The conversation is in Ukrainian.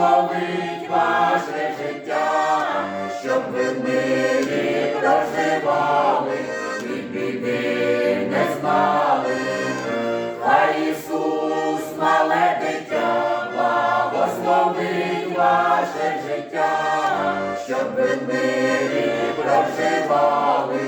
благословить ваше життя, щоб ви в мирі проживали, і біди не знали. Хай Ісус, мале дитя, благословить ваше життя, щоб ви в мирі проживали.